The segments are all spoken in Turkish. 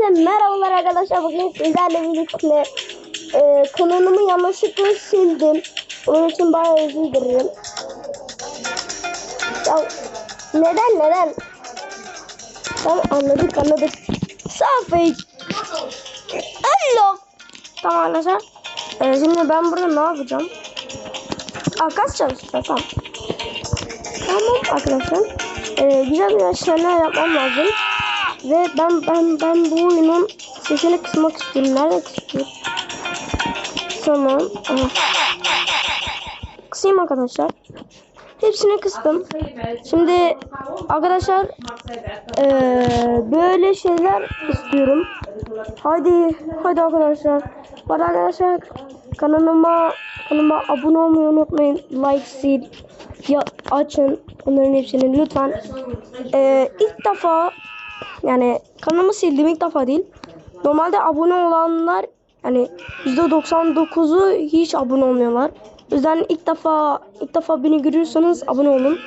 Hepinize merhabalar arkadaşlar. Bugün sizlerle birlikte e, kanalımı yanlışlıkla sildim. Onun için bayağı özür dilerim. Ya, neden neden? Tamam anladık anladık. Safik. Hello. Tamam arkadaşlar. E, şimdi ben burada ne yapacağım? Kas çalışacağım tamam. Tamam arkadaşlar. E, güzel bir şeyler yapmam lazım. Ve ben ben ben bu oyunun sesini kısmak istiyorum. Nerede kısıyorum? Tamam. Aha. Kısayım arkadaşlar. Hepsini kıstım. Şimdi arkadaşlar eee, böyle şeyler istiyorum. Hadi hadi arkadaşlar. Hadi arkadaşlar kanalıma kanalıma abone olmayı unutmayın. Like sil ya açın onların hepsini lütfen. Eee ilk defa yani kanalımı sildim ilk defa değil. Normalde abone olanlar yani %99'u hiç abone olmuyorlar. O yüzden ilk defa ilk defa beni görüyorsanız abone olun.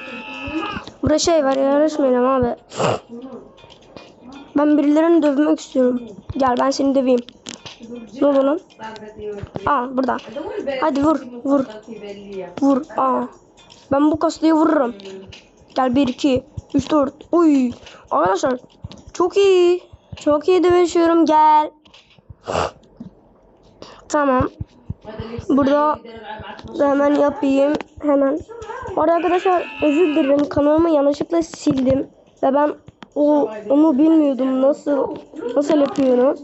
Burada şey var yarışmayalım abi. Ben birilerini dövmek istiyorum. Gel ben seni döveyim. Ne oldu lan? Aa burada. Hadi vur vur vur. Aa. Ben bu kaslayı vururum. Gel 1 2 3 4. Uy. Arkadaşlar çok iyi. Çok iyi dövüşüyorum. Gel. Tamam. Burada da hemen yapayım. Hemen. Orada arkadaşlar özür dilerim. Kanalımı yanlışlıkla sildim. Ve ben o onu bilmiyordum. Nasıl nasıl yapıyorum.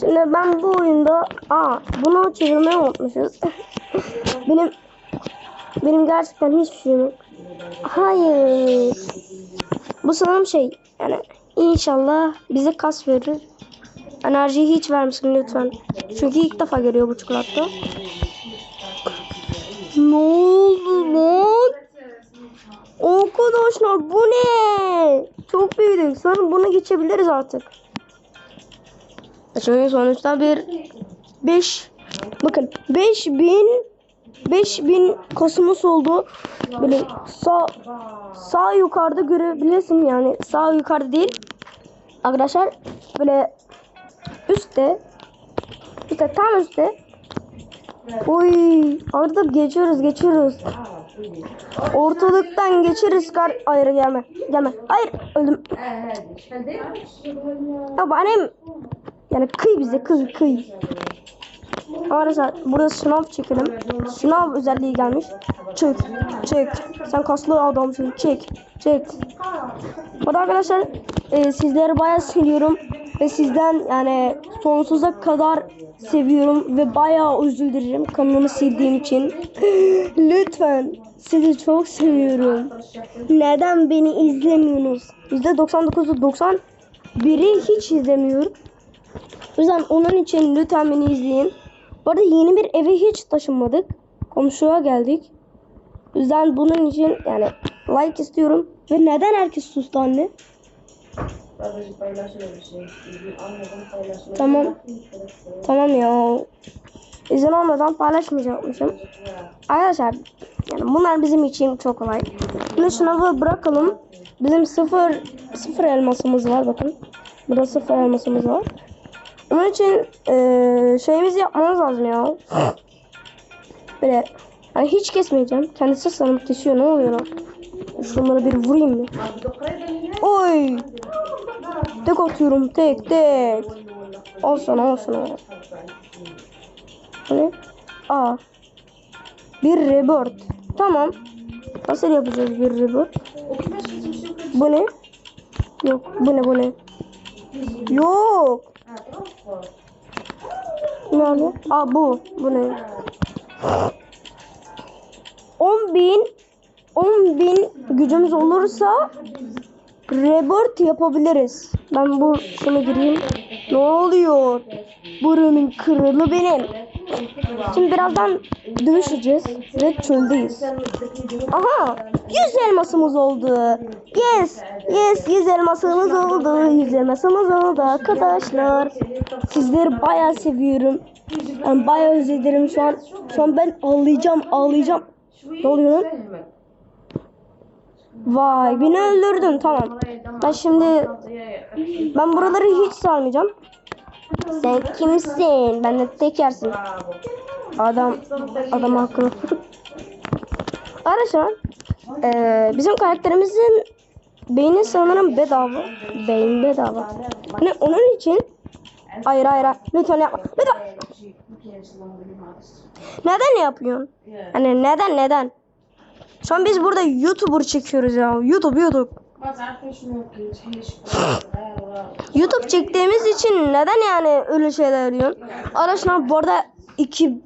Şimdi ben bu oyunda aa bunu çevirmeyi unutmuşuz. benim benim gerçekten hiçbir şeyim yok. Hayır. Bu sanırım şey yani inşallah bize kas verir. Enerjiyi hiç vermesin lütfen. Çünkü ilk defa geliyor bu çikolata. Ne oldu lan? Arkadaşlar bu ne? Çok büyüdük. Sanırım bunu geçebiliriz artık. Şimdi sonuçta bir 5 bakın 5000 5000 kosmos oldu. Böyle sağ sağ yukarıda görebilirsin yani sağ yukarıda değil. Arkadaşlar böyle üstte üstte tam üstte. Uy arada geçiyoruz geçiyoruz. Ortalıktan geçeriz kar. Hayır gelme. Gelme. Hayır öldüm. Ya benim yani kıy bize kıy kıy. Arkadaşlar burada sınav çekelim. Sınav özelliği gelmiş. Çek, çek. Sen kaslı adamsın. Çek, çek. Bu da arkadaşlar e, sizleri bayağı seviyorum. Ve sizden yani sonsuza kadar seviyorum. Ve bayağı özür dilerim kanalımı sildiğim için. Lütfen sizi çok seviyorum. Neden beni izlemiyorsunuz? %99'u 90 biri hiç izlemiyor. O yüzden onun için lütfen beni izleyin. Bu arada yeni bir eve hiç taşınmadık. Komşuya geldik. O yüzden bunun için yani like istiyorum. Ve neden herkes sustu anne? Tamam. Tamam ya. İzin olmadan paylaşmayacakmışım. Arkadaşlar yani bunlar bizim için çok kolay. Şimdi sınavı bırakalım. Bizim sıfır sıfır elmasımız var bakın. Burada sıfır elmasımız var. Onun için eee şeyimizi yapmamız lazım ya. Böyle hani hiç kesmeyeceğim. Kendisi sanırım kesiyor. Ne oluyor lan? Şunları bir vurayım mı? Oy! Tek atıyorum tek tek. Al sana al sana. Ne? Aa. Bir rebirth. Tamam. Nasıl yapacağız bir rebirth? Bu ne? Yok. Bu ne bu ne? Yok. Nerede? Aa bu. Bu ne? 10 bin 10 bin gücümüz olursa rebirth yapabiliriz. Ben bu şunu gireyim. Ne oluyor? Buranın kralı benim. Şimdi birazdan dövüşeceğiz ve çöldeyiz. Aha! 100 elmasımız oldu. Yes! Yes! 100 elmasımız oldu. 100 elmasımız oldu arkadaşlar. Sizleri bayağı seviyorum. Ben bayağı özledim şu an. Şu an ben ağlayacağım, ağlayacağım. Ne oluyor lan? Vay beni öldürdün tamam. Ben şimdi ben buraları hiç sarmayacağım. Sen kimsin? Ben de tekersin. Adam adam haklı. Arkadaşlar eee bizim karakterimizin beyni sanırım bedava. Beyin bedava. Ne onun için hayır hayır. Lütfen yapma. Lütfen. Neden yapıyorsun? Hani neden neden? Şu an biz burada YouTuber çekiyoruz ya. YouTube YouTube. YouTube çektiğimiz için neden yani öyle şeyler diyorsun? Arkadaşlar bu arada ekip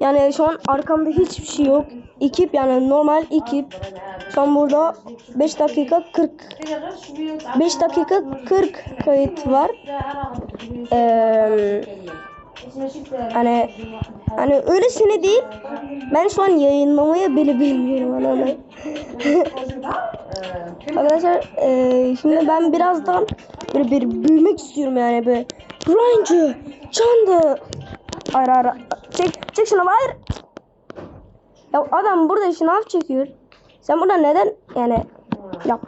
yani şu an arkamda hiçbir şey yok. Ekip yani normal ekip. Şu an burada 5 dakika 40 5 dakika 40 kayıt var. Ee, hani hani öylesine değil. Ben şu an yayınlamaya bile bilmiyorum anladın. Arkadaşlar eee, şimdi ben birazdan böyle bir büyümek istiyorum yani böyle Ranger, Candı. Hayır hayır. Çek, çek şunu hayır. Ya adam burada şınav çekiyor. Sen burada neden yani ya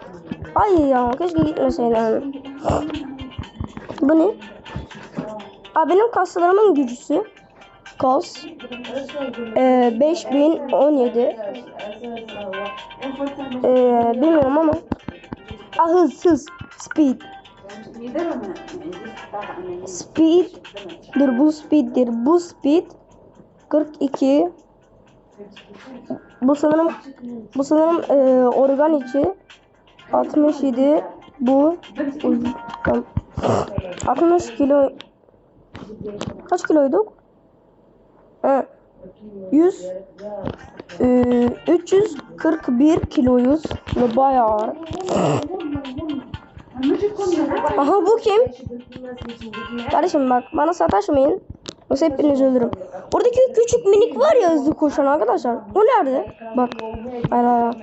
ay ya keşke gitmeseydin. Bu ne? Aa, benim kaslarımın gücüsü. Kas. Ee, 5017. Ee, bilmiyorum ama. Aa, hız hız. Speed. Speed. Dur bu speed'dir. Bu speed. 42. Bu sanırım bu sanırım e, organ içi. 67. Bu. Uy, tam. 60 kilo. Kaç kiloyduk? Ha. 100 e, 341 kiloyuz. Ve bayağı ağır. Aha bu kim? Kardeşim bak bana sataşmayın. Yoksa hepinizi öldürürüm. Oradaki küçük minik var ya hızlı koşan arkadaşlar. O nerede? Bak. Hayır.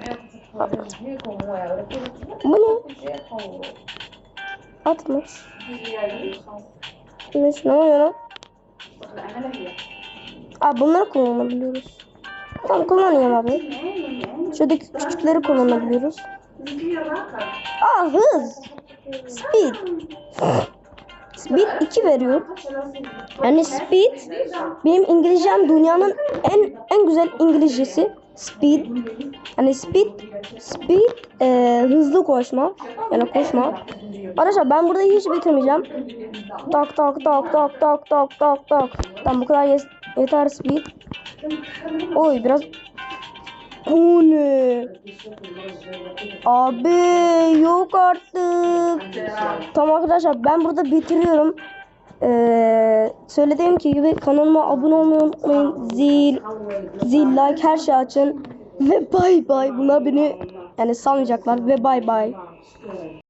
Bu ne? Atmış. Ne oluyor lan? Aa bunları kullanabiliyoruz. Tamam kullanayım abi. Şuradaki küçükleri kullanabiliyoruz. Aa hız. Speed. Speed 2 veriyor. Yani speed benim İngilizcem dünyanın en en güzel İngilizcesi. Speed. Yani speed speed e, hızlı koşma. Yani koşma. Arkadaşlar ben burada hiç bitirmeyeceğim. Tak tak tak tak tak tak tak tak. Tamam bu kadar yes- yeter speed. Oy biraz o? Abi yok artık. Tamam arkadaşlar ben burada bitiriyorum. Ee, söylediğim gibi kanalıma abone olmayı unutmayın. Zil, zil, like her şey açın. Ve bay bay. Bunlar beni yani salmayacaklar. Ve bay bay.